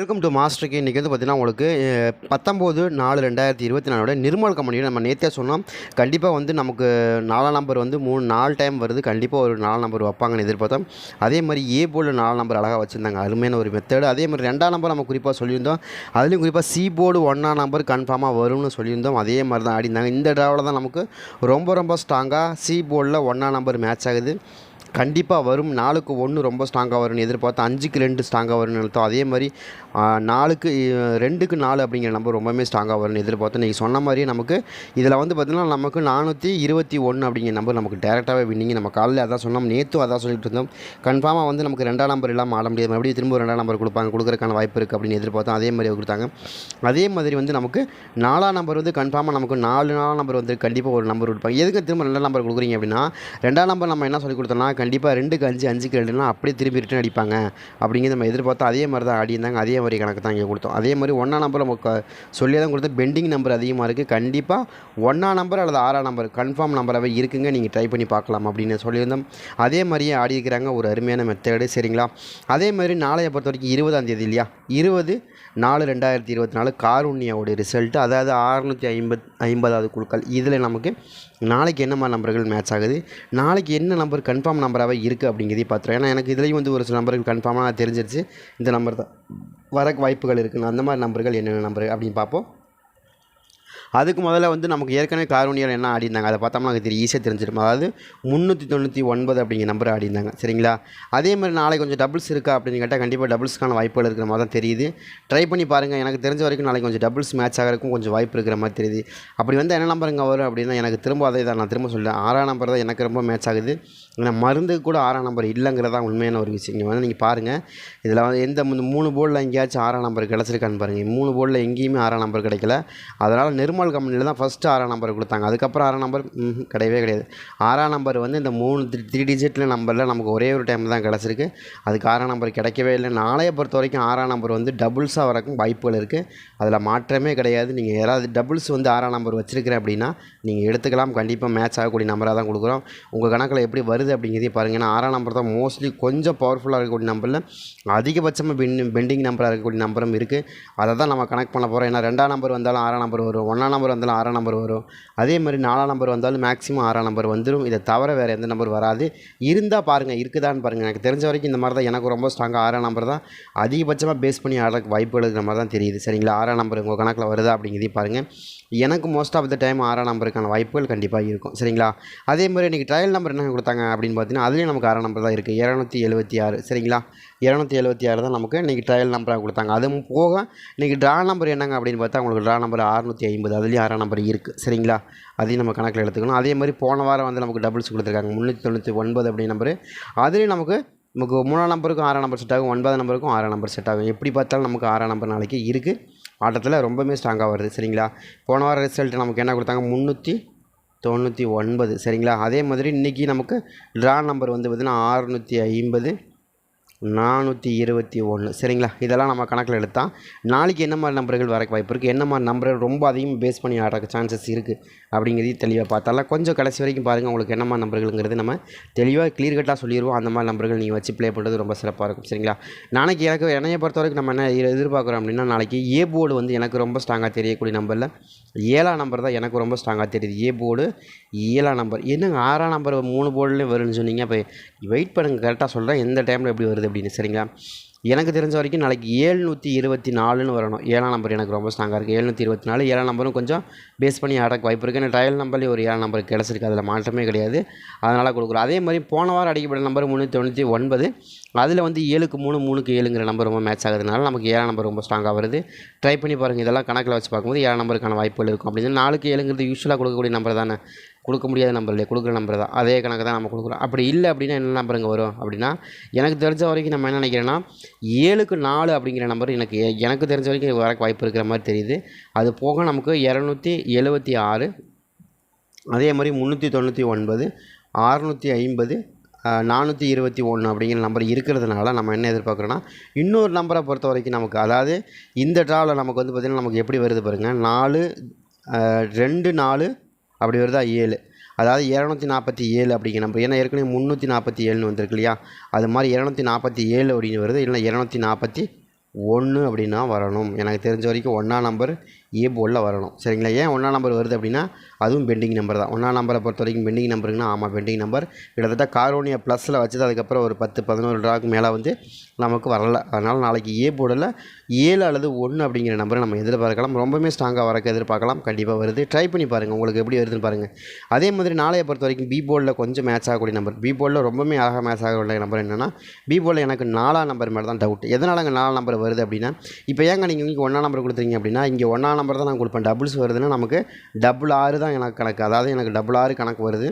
Welcome to மாஸ்டருக்கு இன்றைக்கி வந்து பார்த்தீங்கன்னா உங்களுக்கு பத்தொம்போது நாலு ரெண்டாயிரத்தி இருபத்தி நாலோட நிர்மல் கம்பெனியில் நம்ம நேற்றே சொன்னோம். கண்டிப்பாக வந்து நமக்கு நாலாம் நம்பர் வந்து மூணு நாலு டைம் வருது. கண்டிப்பாக ஒரு நாலு நம்பர் வைப்பாங்கன்னு எதிர்பார்த்தோம். அதே மாதிரி ஏ போர்டில் நாலு நம்பர் அழகாக வச்சுருந்தாங்க. அருமையான ஒரு மெத்தடு அதே மாதிரி ரெண்டாம் நம்பர் நம்ம குறிப்பாக சொல்லியிருந்தோம். அதுலேயும் குறிப்பாக சி போர்டு ஒன்றாம் நம்பர் கன்ஃபார்மாக வரும்னு சொல்லியிருந்தோம். அதே மாதிரி தான் ஆடிந்தாங்க இந்த டிராவில் தான் நமக்கு ரொம்ப ரொம்ப ஸ்ட்ராங்காக சி போர்டில் ஒன்றாம் நம்பர் மேட்ச் ஆகுது. கண்டிப்பாக வரும். நாலுக்கு ஒன்று ரொம்ப ஸ்ட்ராங்காக வரும்னு எதிர்பார்த்தோம் அஞ்சுக்கு ரெண்டு ஸ்ட்ராங்காக வரும்னு நினைத்தோம். அதே மாதிரி நாலுக்கு ரெண்டுக்கு நாலு அப்படிங்கிற நம்பர் ரொம்பவுமே ஸ்ட்ராங்காக வரும்னு எதிர்பார்த்தோம். நீங்கள் சொன்ன மாதிரியே நமக்கு இதில் வந்து பார்த்திங்கன்னா நமக்கு நானூற்றி இருபத்தி ஒன்று அப்படிங்கிற நம்பர் நமக்கு டேரெக்டாகவே வின்னிங் நம்ம காலையில் அதான் சொன்னோம். நேற்றும் அதான் சொல்லிட்டு இருந்தோம். கன்ஃபார்மாக வந்து நமக்கு ரெண்டாம் நம்பர் இல்லாமல் ஆட முடியாது. மறுபடியும் திரும்ப ரெண்டாம் நம்பர் கொடுப்பாங்க. கொடுக்குறதுக்கான வாய்ப்பு இருக்குது அப்படின்னு எதிர்பார்த்தோம். அதே மாதிரி கொடுத்தாங்க. அதே மாதிரி வந்து நமக்கு நாலாம் நம்பர் வந்து கன்ஃபார்மாக நமக்கு நாலு நாலாம் நம்பர் வந்து கண்டிப்பாக ஒரு நம்பர் கொடுப்பாங்க. எதுக்கு திரும்ப ரெண்டாம் நம்பர் கொடுக்குறீங்க அப்படின்னா ரெண்டாம் நம்பர் நம்ம என்ன சொல்லி கொடுத்தோம்னா கண்டிப்பாக ரெண்டுக்கு அஞ்சு அஞ்சுக்கு ரெண்டுனா அப்படியே திரும்பி ரிட்டன் அடிப்பாங்க. அப்படிங்கிறது நம்ம எதிர்பார்த்தோம் அதே மாதிரி தான் ஆடி அதே மாதிரி கணக்கு தான் இங்கே கொடுத்தோம். அதே மாதிரி ஒன்றாம் நம்பர் நமக்கு சொல்லி தான் கொடுத்தோம். பெண்டிங் நம்பர் அதிகமாக இருக்குது கண்டிப்பாக ஒன்றாம் நம்பர் அல்லது ஆறாம் நம்பர் கன்ஃபார்ம் நம்பராகவே இருக்குங்க. நீங்கள் ட்ரை பண்ணி பார்க்கலாம் அப்படின்னு சொல்லியிருந்தோம். அதே மாதிரியே ஆடி இருக்கிறாங்க. ஒரு அருமையான மெத்தேடு சரிங்களா? அதே மாதிரி நாளைய பொறுத்த வரைக்கும் இருபதாம் தேதி இல்லையா? இருபது நாலு ரெண்டாயிரத்தி இருபத்தி நாலு காருண்யாவோட ரிசல்ட்டு அதாவது அறுநூற்றி ஐம்பத் ஐம்பதாவது குழுக்கள். இதில் நமக்கு நாளைக்கு என்ன மாதிரி நம்பர்கள் மேட்ச் ஆகுது? நாளைக்கு என்ன நம்பர் கன்ஃபார்ம் நம்பராகவே இருக்குது அப்படிங்கிறதையும் பார்த்துருவோம் ஏன்னா எனக்கு இதுலேயும் வந்து ஒரு சில நம்பர்கள் கன்ஃபார்மாக தெரிஞ்சிருச்சு. இந்த நம்பர் தான். வர வாய்ப்புகள் இருக்குன்னு. அந்த மாதிரி நம்பர்கள் என்னென்ன நம்பர் அப்படின்னு பார்ப்போம். அதுக்கு முதல்ல வந்து நமக்கு ஏற்கனவே காரோனியர் என்ன ஆடிருந்தாங்க அதை பார்த்தோம்னா நமக்கு தெரியும். ஈஸியாக தெரிஞ்சிடும் அதாவது முந்நூற்றி தொண்ணூற்றி ஒன்பது அப்படிங்கிற நம்பர் ஆடிருந்தாங்க சரிங்களா? அதே மாதிரி நாளைக்கு கொஞ்சம் டபுள்ஸ் இருக்கா அப்படின்னு கேட்டால் கண்டிப்பாக டபுள்ஸ்க்கான வாய்ப்புகள் இருக்கிற மாதிரி தான் தெரியுது. ட்ரை பண்ணி பாருங்கள் எனக்கு தெரிஞ்ச வரைக்கும் நாளைக்கு கொஞ்சம் டபுள்ஸ் மேட்ச் ஆகிறதுக்கும் கொஞ்சம் வாய்ப்பு இருக்கிற மாதிரி தெரியுது. அப்படி வந்து என்ன நம்பருங்க வரும் அப்படின்னா எனக்கு திரும்ப அதே தான். நான் திரும்ப சொல்லேன் ஆறாம் நம்பர் தான் எனக்கு ரொம்ப மேட்ச் ஆகுது. ஏன்னா மருந்து கூட ஆறாம் நம்பர் இல்லைங்கிறதா உண்மையான ஒரு விஷயம். நீங்கள் வந்து நீங்கள் பாருங்கள் இதில் வந்து எந்த மூணு போர்டில் எங்கேயாச்சும் ஆறாம் நம்பர் கிடச்சிருக்கான்னு பாருங்கள் மூணு போர்டில் எங்கேயுமே ஆறாம் நம்பர் கிடைக்கல. அதனால் நிர்மல கம்பெனியில் தான் ஃபஸ்ட்டு ஆறாம் நம்பர் கொடுத்தாங்க. அதுக்கப்புறம் ஆறாம் நம்பர் கிடையவே கிடையாது. ஆறாம் நம்பர் வந்து இந்த மூணு த்ரீ த்ரீ டிஜிட்டில் நம்பரில் நமக்கு ஒரே ஒரு டைம் தான் கிடச்சிருக்கு. அதுக்கு ஆறாம் நம்பர் கிடைக்கவே இல்லை. நாளைய பொறுத்த வரைக்கும் ஆறாம் நம்பர் வந்து டபுள்ஸாக வரக்கும் வாய்ப்புகள் இருக்குது அதில் மாற்றமே கிடையாது. நீங்கள் யாராவது டபுள்ஸ் வந்து ஆறாம் நம்பர் வச்சுருக்கிறேன் அப்படின்னா நீங்கள் எடுத்துக்கலாம். கண்டிப்பாக மேட்ச் ஆகக்கூடிய நம்பராக தான் கொடுக்குறோம். உங்கள் கணக்கில் எப்படி வருது அப்படிங்கிறதையும் பாருங்கள் ஏன்னா ஆறாம் நம்பர் தான் மோஸ்ட்லி கொஞ்சம் பவர்ஃபுல்லாக இருக்கக்கூடிய நம்பரில் அதிகபட்சமாக பெண்டிங் நம்பராக இருக்கக்கூடிய நம்பரும் இருக்குது அதை தான் நம்ம கனெக்ட் பண்ண போகிறோம் ஏன்னா ரெண்டாம் நம்பர் வந்தாலும் ஆறாம் நம்பர் வரும். ஒன்றாம் நம்பர் வந்தாலும் ஆறாம் நம்பர் வரும். அதே மாதிரி நாலாம் நம்பர் வந்தாலும் மேக்ஸிமம் ஆறாம் நம்பர் வந்துடும் இதை தவிர வேறு எந்த நம்பர் வராது. இருந்தால் பாருங்கள் இருக்குதான்னு பாருங்கள் எனக்கு தெரிஞ்ச வரைக்கும் இந்த மாதிரி தான் எனக்கு ரொம்ப ஸ்ட்ராங்காக ஆறாம் நம்பர் தான். அதிகபட்சமாக பேஸ் பண்ணி ஆடுறதுக்கு வாய்ப்புகள் இருக்கிற மாதிரி தான் தெரியுது. சரிங்களா? ஆறாம் நம்பர் உங்கள் கணக்கில் வருதா அப்படிங்கிறதையும் பாருங்கள் எனக்கு மோஸ்ட் ஆஃப் த டைம் ஆறாம் நம்பருக்கான வாய்ப்புகள் கண்டிப்பாக இருக்கும். சரிங்களா? அதே மாதிரி இன்றைக்கி ட்ரையல் நம்பர் என்ன கொடுத்தாங்க அப்படின்னு பார்த்தீங்கன்னா அதுலேயும் நமக்கு ஆறாம் நம்பர் தான் இருக்குது இரநூத்தி எழுபத்தி ஆறு. சரிங்களா? இரநூத்தி எழுபத்தி ஆறு தான் நமக்கு இன்றைக்கி ட்ரையல் நம்பராக கொடுத்தாங்க. அதுவும் போக இன்றைக்கி ட்ரா நம்பர் என்னங்க அப்படின்னு பார்த்தா உங்களுக்கு ட்ரா நம்பர் அறுநூற்றி ஐம்பது அதுலேயும் ஆறாம் நம்பர் இருக்குது சரிங்களா? அதையும் நம்ம கணக்கில் எடுத்துக்கணும். அதே மாதிரி போன வாரம் வந்து நமக்கு டபுள்ஸ் கொடுத்துருக்காங்க. முந்நூற்றி தொண்ணூற்றி ஒன்பது அப்படி நம்பர் அதுலேயும் நமக்கு நமக்கு மூணாம் நம்பருக்கும் ஆறாம் நம்பர் செட் ஆகும். ஒன்பதாம் நம்பருக்கும் ஆறாம் நம்பர் செட் ஆகும். எப்படி பார்த்தாலும் நமக்கு ஆறாம் நம்பர் நாளைக்கு இருக்குது ஆட்டத்தில் ரொம்பவுமே ஸ்ட்ராங்காக வருது. சரிங்களா? போன வாரம் ரிசல்ட் நமக்கு என்ன கொடுத்தாங்க? முந்நூற்றி தொண்ணூற்றி ஒன்பது. சரிங்களா? அதே மாதிரி இன்றைக்கி நமக்கு ட்ரா நம்பர் வந்து பார்த்திங்கன்னா அறுநூற்றி ஐம்பது. நானூற்றி இருபத்தி ஒன்று சரிங்களா? இதெல்லாம் நம்ம கணக்கில் எடுத்தால் நாளைக்கு என்ன மாதிரி நம்பர்கள் வரக்கு வாய்ப்பு இருக்குது என்ன மாதிரி நம்பர்கள் ரொம்ப அதிகம் பேஸ் பண்ணி ஆடுறக்கு சான்சஸ் இருக்குது அப்படிங்கிறதையும் தெளிவாக பார்த்தாலாம் கொஞ்சம் கடைசி வரைக்கும் பாருங்கள் உங்களுக்கு என்ன மாதிரி நம்பர்களுங்கிறது நம்ம தெளிவாக கிளியர் கட்டாக சொல்லிடுவோம் அந்த மாதிரி நம்பர்கள் நீங்கள் வச்சு ப்ளே பண்ணுறது ரொம்ப சிறப்பாக இருக்கும். சரிங்களா? நாளைக்கு எனக்கு என்னைய பொறுத்த வரைக்கும் நம்ம என்ன எதிர்பார்க்குறோம் அப்படின்னா நாளைக்கு ஏ போர்டு வந்து எனக்கு ரொம்ப ஸ்ட்ராங்காக தெரியக்கூடிய நம்பரில் ஏழாம் நம்பர் தான் எனக்கு ரொம்ப ஸ்ட்ராங்காக தெரியுது. ஏ போர்டு ஏழாம் நம்பர் என்னங்க ஆறாம் நம்பர் மூணு போர்டுலேயும் வரும்னு சொன்னீங்க? அப்போ வெயிட் பண்ணுங்கள் கரெக்டாக சொல்கிறேன் எந்த டைமில் எப்படி வருது? அப்படின்னு. சரிங்களா? எனக்கு தெரிஞ்ச வரைக்கும் நாளைக்கு ஏழ்நூற்றி இருபத்தி நாலுன்னு வரணும். ஏழாம் நம்பர் எனக்கு ரொம்ப ஸ்ட்ராங்காக இருக்குது ஏழ்நூற்றி இருபத்தி நாலு ஏழாம் நம்பரும் கொஞ்சம் பேஸ் பண்ணி ஆடக்கு வாய்ப்பு இருக்குது ஏன்னா ட்ரையல் நம்பர்லேயே ஒரு ஏழாம் நம்பர் கிடச்சிருக்கு. அதில் மாற்றமே கிடையாது. அதனால் கொடுக்குறோம். அதே மாதிரி போன வாரம் அடிக்கப்பட்ட நம்பர் முந்நூற்றி தொண்ணூற்றி ஒன்பது அதில் வந்து ஏழுக்கு மூணு மூணுக்கு ஏழுங்கிற நம்பர் ரொம்ப மேட்ச் ஆகுதுனால நமக்கு ஏழாம் நம்பர் ரொம்ப ஸ்ட்ராங்காக வருது. ட்ரை பண்ணி பாருங்கள் இதெல்லாம் கணக்கில் வச்சு பார்க்கும்போது ஏழாம் நம்பருக்கான வாய்ப்புகள் இருக்கும் அப்படின்னு நாலுக்கு ஏழுங்கிறது யூஸ்வலாக கொடுக்கக்கூடிய நம்பர் தானே. கொடுக்க முடியாத நம்பர் இல்லையா கொடுக்குற நம்பர் தான். அதே கணக்கு தான் நம்ம கொடுக்குறோம். அப்படி இல்லை அப்படின்னா என்ன நம்பருங்க வரும்? அப்படின்னா எனக்கு தெரிஞ்ச வரைக்கும் நம்ம என்ன நினைக்கிறேன்னா ஏழுக்கு நாலு அப்படிங்கிற நம்பர் எனக்கு எனக்கு தெரிஞ்ச வரைக்கும் வரக்கு வாய்ப்பு இருக்கிற மாதிரி தெரியுது. அது போக நமக்கு இரநூத்தி எழுபத்தி ஆறு அதே மாதிரி முந்நூற்றி தொண்ணூற்றி ஒன்பது அறுநூற்றி ஐம்பது நானூற்றி இருபத்தி ஒன்று அப்படிங்கிற நம்பர் இருக்கிறதுனால நம்ம என்ன எதிர்பார்க்குறோன்னா இன்னொரு நம்பரை பொறுத்த வரைக்கும் நமக்கு அதாவது இந்த ட்ராவில் நமக்கு வந்து பார்த்திங்கன்னா நமக்கு எப்படி வருது பாருங்கள் நாலு ரெண்டு நாலு அப்படி வருதா? ஏழு. அதாவது இரநூத்தி நாற்பத்தி ஏழு அப்படிங்கிற நம்பர் ஏன்னா ஏற்கனவே முந்நூற்றி நாற்பத்தி ஏழுன்னு வந்திருக்கு இல்லையா? அது மாதிரி இரநூத்தி நாற்பத்தி ஏழு அப்படின்னு வருது. இல்லைனா இரநூத்தி நாற்பத்தி ஒன்று அப்படின்னா வரணும். எனக்கு தெரிஞ்ச வரைக்கும் ஒன்றா நம்பர் ஏ போர்டில் வரணும். சரிங்களா? ஏன் ஒன்றா நம்பர் வருது அப்படின்னா அதுவும் பெண்டிங் நம்பர் தான். ஒன்றா நம்பரை பொறுத்த வரைக்கும் பெண்டிங் நம்பருங்கன்னா ஆமாம் பெண்டிங் நம்பர் கிட்டத்தட்ட காரோனியா ப்ளஸில் வச்சது அதுக்கப்புறம் ஒரு பத்து பதினோரு ட்ராக்கு மேலே வந்து நமக்கு வரல. அதனால் நாளைக்கு ஏ போர்டில் ஏழு அல்லது ஒன்று அப்படிங்கிற நம்பரை நம்ம எதிர்பார்க்கலாம். ரொம்பவுமே ஸ்ட்ராங்காக வரக்க எதிர்பார்க்கலாம். கண்டிப்பாக வருது. ட்ரை பண்ணி பாருங்கள் உங்களுக்கு எப்படி வருதுன்னு பாருங்கள் அதே மாதிரி நாளைய பொறுத்த வரைக்கும் பி போர்டில் கொஞ்சம் மேட்ச் ஆகக்கூடிய நம்பர் பி போர்டில் ரொம்பவுமே அழகாக மேட்ச் ஆகக்கூடிய நம்பர் என்னென்னா பி போர்டில் எனக்கு நாலாம் நம்பர் மேலே தான் டவுட் எதனால் அங்கே நாலாம் நம்பர் வருது அப்படின்னா இப்போ ஏங்க நீங்கள் இங்கே ஒன்றா நம்பர் கொடுத்துருங்க அப்படின்னா இங்கே ஒன்றா நம்பர் தான் நான் கொடுப்பேன். டபுள்ஸ் வருதுன்னா நமக்கு டபுள் ஆறு தான் எனக்கு கணக்கு. அதாவது எனக்கு டபுள் ஆறு கணக்கு வருது.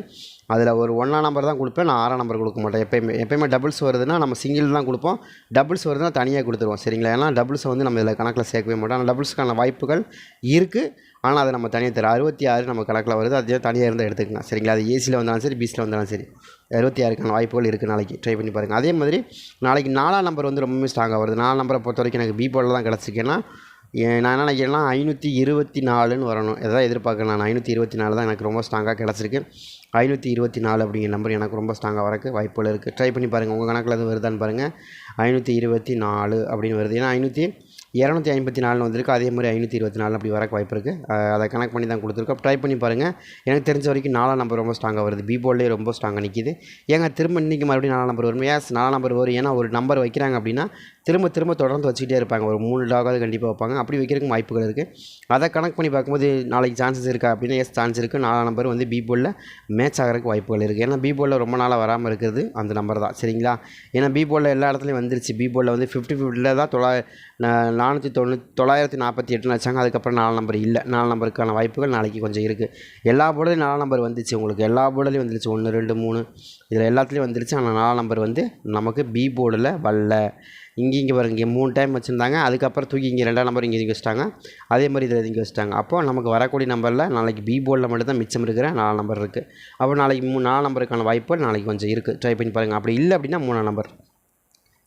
அதில் ஒரு ஒன்றா நம்பர் தான் கொடுப்பேன். நான் ஆறாம் நம்பர் கொடுக்க மாட்டேன். எப்பயுமே எப்பயுமே டபுள்ஸ் வருதுன்னா நம்ம சிங்கிள் தான் கொடுப்போம். டபுள்ஸ் வருதுன்னா தனியாக கொடுத்துருவோம். சரிங்களா? ஏன்னா டபுள்ஸ் வந்து நம்ம இதில் கணக்கில் சேர்க்கவே மாட்டோம். ஆனால் டபுள்ஸ்க்கான வாய்ப்புகள் இருக்குது ஆனால் அதை நம்ம தனியாக தரும் அறுபத்தி ஆறு நம்ம கணக்கில் வருது. அதே தனியாக இருந்தால் எடுத்துக்கலாம். சரிங்களா? அது ஏசியில் வந்தாலும் சரி பீஸில் வந்தாலும் சரி. அறுபத்தி ஆறுக்கான வாய்ப்புகள் இருக்குது நாளைக்கு. ட்ரை பண்ணி பாருங்கள் அதே மாதிரி நாளைக்கு நாலாம் நம்பர் வந்து ரொம்பவே ஸ்ட்ராங்காக வருது. நாலாம் நம்பரை பொறுத்த வரைக்கும் எனக்கு பி தான் கிடச்சிருக்கேன்னா நான் என்ன நினைக்கிறேன்னா ஐநூற்றி இருபத்தி நாலுன்னு வரணும். எதாவது எதிர்பார்க்குறேன் நான். ஐநூற்றி இருபத்தி நாலு தான் எனக்கு ரொம்ப ஸ்ட்ராங்காக கிடச்சிருக்கு. ஐநூற்றி இருபத்தி நாலு அப்படிங்கிற நம்பர் எனக்கு ரொம்ப ஸ்ட்ராங்காக வரக்கு வாய்ப்புகள் இருக்குது ட்ரை பண்ணி பாருங்கள் உங்கள் கணக்கில் அது வருதான்னு பாருங்கள் ஐநூற்றி இருபத்தி நாலு அப்படின்னு வருது. ஏன்னா ஐநூற்றி இரநூத்தி ஐம்பத்தி நாலுன்னு வந்திருக்கு. அதே மாதிரி ஐநூற்றி இருபத்தி நாலு அப்படி வரக்கு வாய்ப்பு இருக்குது அதை கணக்கு பண்ணி தான் கொடுத்துருக்கோம். ட்ரை பண்ணி பாருங்கள் எனக்கு தெரிஞ்ச வரைக்கும் நாலாம் நம்பர் ரொம்ப ஸ்ட்ராங்காக வருது. பி ரொம்ப ஸ்ட்ராங்காக நிற்கிது ஏங்க திரும்ப இன்றைக்கி மறுபடியும் நாலாம் நம்பர் வரும்? ஏஸ் நாலாம் நம்பர் வரும். ஏன்னா ஒரு நம்பர் வைக்கிறாங்க அப்படின்னா திரும்ப திரும்ப தொடர்ந்து வச்சுக்கிட்டே இருப்பாங்க. ஒரு மூணு டாகாவது கண்டிப்பாக வைப்பாங்க. அப்படி வைக்கிறதுக்கு வாய்ப்புகள் இருக்குது அதை கணக்கு பண்ணி பார்க்கும்போது நாளைக்கு சான்சஸ் இருக்கா அப்படின்னா? எஸ் சான்ஸ் இருக்குது நாலா நம்பர் வந்து பி போலில் மேட்ச் ஆகிறதுக்கு வாய்ப்புகள் இருக்குது ஏன்னா பி போலில் ரொம்ப நாளாக வராமல் இருக்கிறது அந்த நம்பர் தான். சரிங்களா? ஏன்னா பி போலில் எல்லா இடத்துலையும் வந்துருச்சு. பி போலில் வந்து ஃபிஃப்டி ஃபிஃப்டியில் தான் தொள்ளாயிர நானூற்றி தொண்ணூ தொள்ளாயிரத்தி நாற்பத்தி எட்டுன்னு வச்சாங்க. அதுக்கப்புறம் நாலு நம்பர் இல்லை. நாலு நம்பருக்கான வாய்ப்புகள் நாளைக்கு கொஞ்சம் இருக்குது எல்லா போர்டுலையும் நாலு நம்பர் வந்துச்சு உங்களுக்கு. எல்லா போர்டுலையும் வந்துருச்சு. ஒன்று ரெண்டு மூணு. இதில் எல்லாத்துலேயும் வந்துருச்சு. ஆனால் நாலு நம்பர் வந்து நமக்கு பி போர்டில் வரல. இங்கே இங்கே பாருங்க இங்கே மூணு டைம் வச்சுருந்தாங்க. அதுக்கப்புறம் தூக்கி இங்கே ரெண்டாம் நம்பர் இங்கே இங்கே வச்சிட்டாங்க. அதே மாதிரி இதில் இங்கே வச்சுட்டாங்க. அப்போ நமக்கு வரக்கூடிய நம்பரில் நாளைக்கு பி போர்டில் மட்டும் தான் மிச்சம் இருக்கிற நாலு நம்பர் இருக்குது அப்போ நாளைக்கு மூணு நாலு நம்பருக்கான வாய்ப்பு நாளைக்கு கொஞ்சம் இருக்குது ட்ரை பண்ணி பாருங்கள் அப்படி இல்லை அப்படின்னா மூணாம் நம்பர்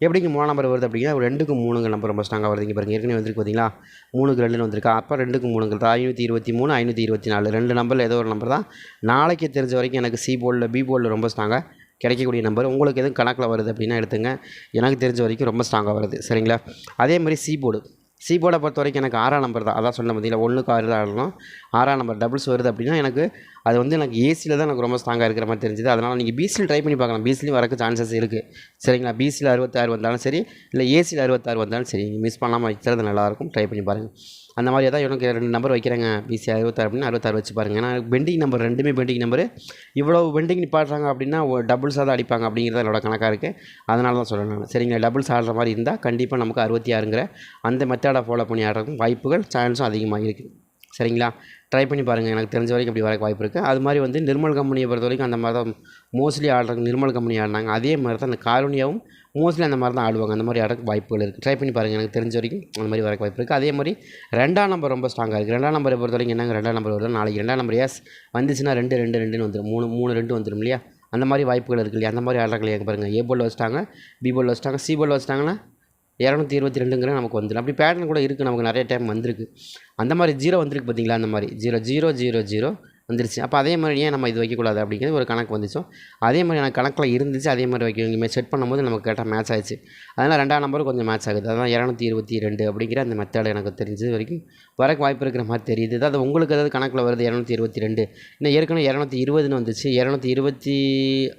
எப்படிங்க மூணு நம்பர் வருது அப்படின்னா ஒரு ரெண்டுக்கு மூணுங்க நம்பர் ரொம்ப ஸ்ட்ராங்காக வருது. இங்கே பாருங்க ஏற்கனவே வந்திருக்கு பார்த்தீங்களா மூணுக்கு ரெண்டுன்னு வந்திருக்கு? அப்போ ரெண்டுக்கு மூணுங்க ஐநூற்றி இருபத்தி மூணு ஐநூற்றி இருபத்தி நாலு. ரெண்டு நம்பரில் ஏதோ ஒரு நம்பர் தான். நாளைக்கு தெரிஞ்ச வரைக்கும் எனக்கு சி போர்டில் பி போர்டில் ரொம்ப ஸ்ட்ராங்காக கிடைக்கக்கூடிய நம்பர். உங்களுக்கு எதுவும் கணக்கில் வருது அப்படின்னா எடுத்துங்க. எனக்கு தெரிஞ்ச வரைக்கும் ரொம்ப ஸ்ட்ராங்காக வருது. சரிங்களா? அதே மாதிரி சி போர்டு சி போர்டை பொறுத்த வரைக்கும் எனக்கு ஆறாம் நம்பர் தான். அதான் சொன்ன பார்த்தீங்களா ஒன்றுக்கு ஆறு தான் ஆடணும். ஆறாம் நம்பர் டபுள்ஸ் வருது அப்படின்னா எனக்கு அது வந்து எனக்கு ஏசியில் தான் எனக்கு ரொம்ப ஸ்ட்ராங்காக இருக்கிற மாதிரி தெரிஞ்சுது. அதனால் நீங்கள் பிசியில் ட்ரை பண்ணி பார்க்கலாம். பிசிலையும் வரக்கு சான்சஸ் இருக்குது சரிங்களா? பிசியில் அறுபத்தாறு வந்தாலும் சரி இல்லை ஏசியில் அறுபத்தாறு வந்தாலும் சரி. நீங்கள் மிஸ் பண்ணாமல் வைக்கிறது நல்லாயிருக்கும் ட்ரை பண்ணி பாருங்கள் அந்த மாதிரி ஏதாவது எனக்கு ரெண்டு நம்பர் வைக்கிறேங்க. பிசி அறுபத்தாறு அப்படின்னு அறுபத்தாறு வச்சு பாருங்கள் ஏன்னா பெண்டிங் நம்பர் ரெண்டுமே பெண்டிங் நம்பரு இவ்வளோ பெண்டிங் நிப்பாடுறாங்க அப்படின்னா டபுள்ஸாக தான் அடிப்பாங்க அப்படிங்கிறது என்னோட கணக்காக இருக்குது அதனால தான் சொல்கிறேன் நான். சரிங்களா? டபுள்ஸ் ஆடுற மாதிரி இருந்தால் கண்டிப்பாக நமக்கு அறுபத்தி ஆறுங்கிற அந்த மெத்தடை ஃபாலோ பண்ணி ஆடுறதுக்கும் வாய்ப்புகள் சான்ஸும் அதிகமாக இருக்குது சரிங்களா? ட்ரை பண்ணி பாருங்கள் எனக்கு தெரிஞ்ச வரைக்கும் அப்படி வரக்கு வாய்ப்பு இருக்குது அது மாதிரி வந்து நிர்மல் கம்பெனியை பொறுத்த வரைக்கும் அந்த மாதிரி தான் மோஸ்ட்லி ஆடுறதுக்கு நிர்மல் கம்பெனி ஆடினாங்க. அதே மாதிரி தான் அந்த காலோனியாவும் மோஸ்ட்லி அந்த மாதிரி தான் ஆடுவாங்க. அந்த மாதிரி ஆடக்கு வாய்ப்புகள் இருக்குது ட்ரை பண்ணி பாருங்கள் எனக்கு தெரிஞ்ச வரைக்கும் அந்த மாதிரி வரக்கு வாய்ப்பு இருக்குது அதே மாதிரி ரெண்டாம் நம்பர் ரொம்ப ஸ்ட்ராங்காக இருக்குது ரெண்டாம் நம்பரை பொறுத்த வரைக்கும் என்னங்க? ரெண்டாம் நம்பர் வருது. நாளைக்கு ரெண்டாம் நம்பர் எஸ் வந்துச்சுன்னா ரெண்டு ரெண்டு ரெண்டுன்னு வந்துடும் மூணு மூணு ரெண்டு வந்துடும் இல்லையா? அந்த மாதிரி வாய்ப்புகள் இருக்குது இல்லையா? அந்த மாதிரி ஆடுறாங்க இல்லையா? பாருங்கள் ஏ போல் வச்சிட்டாங்க. பி போல் வச்சிட்டாங்க. சி போல் வச்சிட்டாங்கன்னா இரநூத்தி இருபத்தி ரெண்டுங்கிற நமக்கு வந்துடும். அப்படி பேட்டர்ன் கூட இருக்குது நமக்கு நிறைய டைம் வந்திருக்கு. அந்த மாதிரி ஜீரோ வந்திருக்கு பார்த்தீங்களா அந்த மாதிரி ஜீரோ ஜீரோ ஜீரோ ஜீரோ வந்துருச்சு. அப்போ அதே மாதிரி ஏன் நம்ம இது வைக்கக்கூடாது அப்படிங்கிறது ஒரு கணக்கு வந்துச்சோ. அதே மாதிரி எனக்கு கணக்கில் இருந்துச்சு. அதே மாதிரி வைக்கணும். இங்கே செட் பண்ணும்போது நமக்கு கரெக்டாக மேட்ச் ஆயிடுச்சு. அதனால் ரெண்டாம் நம்பரும் கொஞ்சம் மேட்ச் ஆகுது. அதான் இரநூத்தி இருபத்தி ரெண்டு அப்படிங்கிற அந்த மெத்தட் எனக்கு தெரிஞ்சது வரைக்கும் வரக்கு வாய்ப்பு இருக்கிற மாதிரி தெரியுது. அது உங்களுக்கு ஏதாவது கணக்கில் வருது இரநூத்தி இருபத்தி ரெண்டு. இன்னும் ஏற்கனவே இரநூத்தி இருபதுன்னு வந்துச்சு. இரநூத்தி இருபத்தி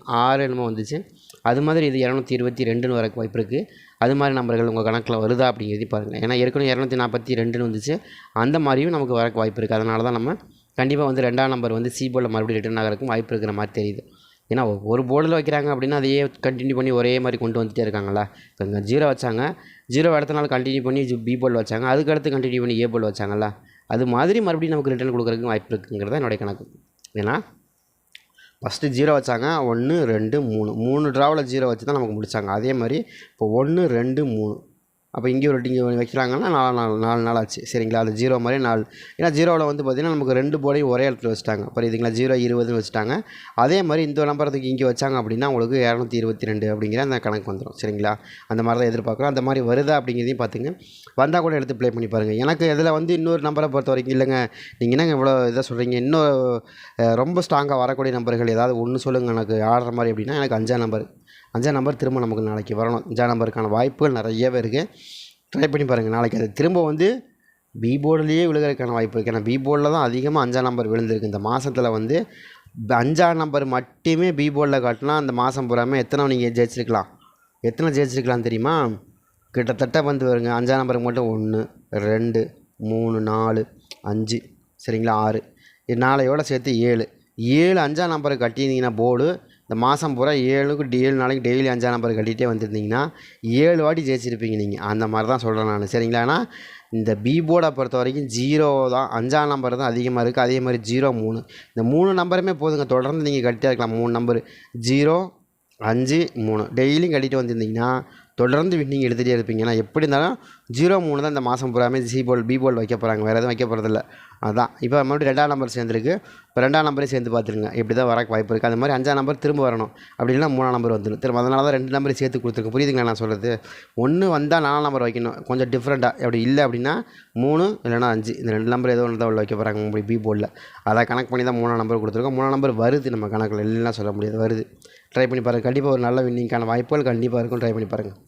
ஆறு என்னமோ வந்துச்சு. அது மாதிரி இது இரநூத்தி இருபத்தி ரெண்டுன்னு வரக்கு வாய்ப்பு இருக்குது அது மாதிரி நம்பர்கள் உங்கள் கணக்கில் வருதா அப்படிங்கிறது பாருங்கள் ஏன்னா ஏற்கனவே இரநூத்தி நாற்பத்தி ரெண்டுன்னு வந்துச்சு. அந்த மாதிரியும் நமக்கு வரக்கு வாய்ப்பு இருக்குது அதனால தான் நம்ம கண்டிப்பாக வந்து ரெண்டாம் நம்பர் வந்து சி போலில் மறுபடியும் ரிட்டர்ன் ஆகிறதுக்கும் வாய்ப்பு இருக்கிற மாதிரி தெரியுது. ஏன்னா ஒரு போர்டில் வைக்கிறாங்க அப்படின்னா அதையே கண்டினியூ பண்ணி ஒரே மாதிரி கொண்டு வந்துட்டே இருக்காங்களா இப்போ இங்கே ஜீரோ வச்சாங்க. ஜீரோ அடுத்த நாள் கண்டினியூ பண்ணி பி போர்டில் வச்சாங்க. அதுக்கு அடுத்து கண்டினியூ பண்ணி ஏ போல் வச்சாங்களா அது மாதிரி மறுபடியும் நமக்கு ரிட்டர்ன் கொடுக்குறதுக்கு வாய்ப்பு இருக்குங்கிறது என்னுடைய கணக்கு. ஏன்னா ஃபஸ்ட்டு ஜீரோ வச்சாங்க ஒன்று ரெண்டு மூணு. மூணு ட்ராவில் ஜீரோ வச்சு தான் நமக்கு முடித்தாங்க அதே மாதிரி இப்போ ஒன்று ரெண்டு மூணு. அப்போ இங்கே ஒரு டிங்கி வைக்கிறாங்கன்னா நாலு நாள் நாலு நாள் ஆச்சு. சரிங்களா? அது ஜீரோ மாதிரி நாலு. ஏன்னா ஜீரோவில் வந்து பார்த்திங்கன்னா நமக்கு ரெண்டு போர்டையும் ஒரே இடத்துல வச்சுட்டாங்க. புரியுதுங்களா? ஜீரோ இருபதுன்னு வச்சுட்டாங்க. அதே மாதிரி இந்த நம்பரத்துக்கு இங்கே வச்சாங்க அப்படின்னா உங்களுக்கு இரநூத்தி இருபத்தி ரெண்டு அப்படிங்கிற அந்த கணக்கு வந்துடும் சரிங்களா? அந்த மாதிரி தான் எதிர்பார்க்குறோம். அந்த மாதிரி வருதா அப்படிங்கிறதையும் பார்த்துங்க வந்தால் கூட எடுத்து ப்ளே பண்ணி பாருங்கள் எனக்கு இதில் வந்து இன்னொரு நம்பரை பொறுத்த வரைக்கும் இல்லைங்க. நீங்கள் என்னங்க இவ்வளோ இதாக சொல்கிறீங்க இன்னும் ரொம்ப ஸ்ட்ராங்காக வரக்கூடிய நம்பர்கள் ஏதாவது ஒன்று சொல்லுங்கள் எனக்கு ஆடுற மாதிரி அப்படின்னா எனக்கு அஞ்சாம் நம்பர் அஞ்சாம் நம்பர் திரும்ப நமக்கு நாளைக்கு வரணும். அஞ்சாம் நம்பருக்கான வாய்ப்புகள் நிறையவே இருக்குது ட்ரை பண்ணி பாருங்கள் நாளைக்கு அது திரும்ப வந்து பி போர்டுலேயே விழுகிறதுக்கான வாய்ப்பு இருக்குது ஏன்னா பி போர்டில் தான் அதிகமாக அஞ்சாம் நம்பர் விழுந்திருக்கு. இந்த மாதத்தில் வந்து அஞ்சாம் நம்பர் மட்டுமே பி போர்டில் காட்டினா அந்த மாதம் பூராமே எத்தனை நீங்கள் ஜெயிச்சிருக்கலாம்? எத்தனை ஜெயிச்சிருக்கலாம் தெரியுமா? கிட்டத்தட்ட வந்து வருங்க அஞ்சாம் நம்பருக்கு மட்டும் ஒன்று ரெண்டு மூணு நாலு அஞ்சு சரிங்களா ஆறு நாளையோடு சேர்த்து ஏழு. ஏழு அஞ்சாம் நம்பருக்கு கட்டியிருந்தீங்கன்னா போர்டு இந்த மாதம் பூரா ஏழுக்கு ஏழு நாளைக்கு டெய்லி அஞ்சாம் நம்பர் கட்டிகிட்டே வந்திருந்தீங்கன்னா ஏழு வாட்டி ஜெயிச்சிருப்பீங்க நீங்கள் அந்த மாதிரி தான் சொல்கிறேன் நான். சரிங்களா? இந்த பி போர்டை பொறுத்த வரைக்கும் ஜீரோ தான். அஞ்சாம் நம்பர் தான் அதிகமாக இருக்குது அதே மாதிரி ஜீரோ மூணு. இந்த மூணு நம்பருமே போதுங்க. தொடர்ந்து நீங்கள் கட்டியாக இருக்கலாம். மூணு நம்பர் ஜீரோ அஞ்சு மூணு. டெய்லியும் கட்டிட்டு வந்திருந்தீங்கன்னா தொடர்ந்து வின்னிங் எடுத்துகிட்டே இருப்பீங்க. ஏன்னா எப்படி இருந்தாலும் ஜீரோ மூணு தான் இந்த மாதம் பூராமே சி போல் பி போல் வைக்க போகிறாங்க வேறு எதுவும் வைக்க போகிறதில்ல அதான். இப்போ மறுபடியும் ரெண்டாம் நம்பர் சேர்ந்துருக்கு. இப்போ ரெண்டாம் நம்பரையும் சேர்ந்து பார்த்துருங்க. இப்படி தான் வரக்கு வாய்ப்பு இருக்குது அந்த மாதிரி அஞ்சாம் நம்பர் திரும்ப வரணும். அப்படி இல்லைன்னா மூணாம் நம்பர் வந்துடும் திரும்ப அதனால தான் ரெண்டு நம்பரையும் சேர்த்து கொடுத்துருக்கு. புரியுதுங்களா நான் சொல்கிறது ஒன்று வந்தால் நாலாம் நம்பர் வைக்கணும். கொஞ்சம் டிஃப்ரெண்ட்டாக அப்படி இல்லை அப்படின்னா மூணு இல்லைன்னா அஞ்சு. இந்த ரெண்டு நம்பர் ஏதோ ஒன்று தான் உள்ள வைக்க போகிறாங்க இப்படி பி போர்டில் அதை கணக்கு பண்ணி தான் மூணாம் நம்பர் கொடுத்துருக்கோம். மூணாம் நம்பர் வருது நம்ம கணக்கில். இல்லைன்னா சொல்ல முடியாது. வருது. ட்ரை பண்ணி பாருங்கள் கண்டிப்பாக ஒரு நல்ல வின்னிங்கான வாய்ப்புகள் கண்டிப்பாக இருக்கும். ட்ரை பண்ணி பாருங்கள்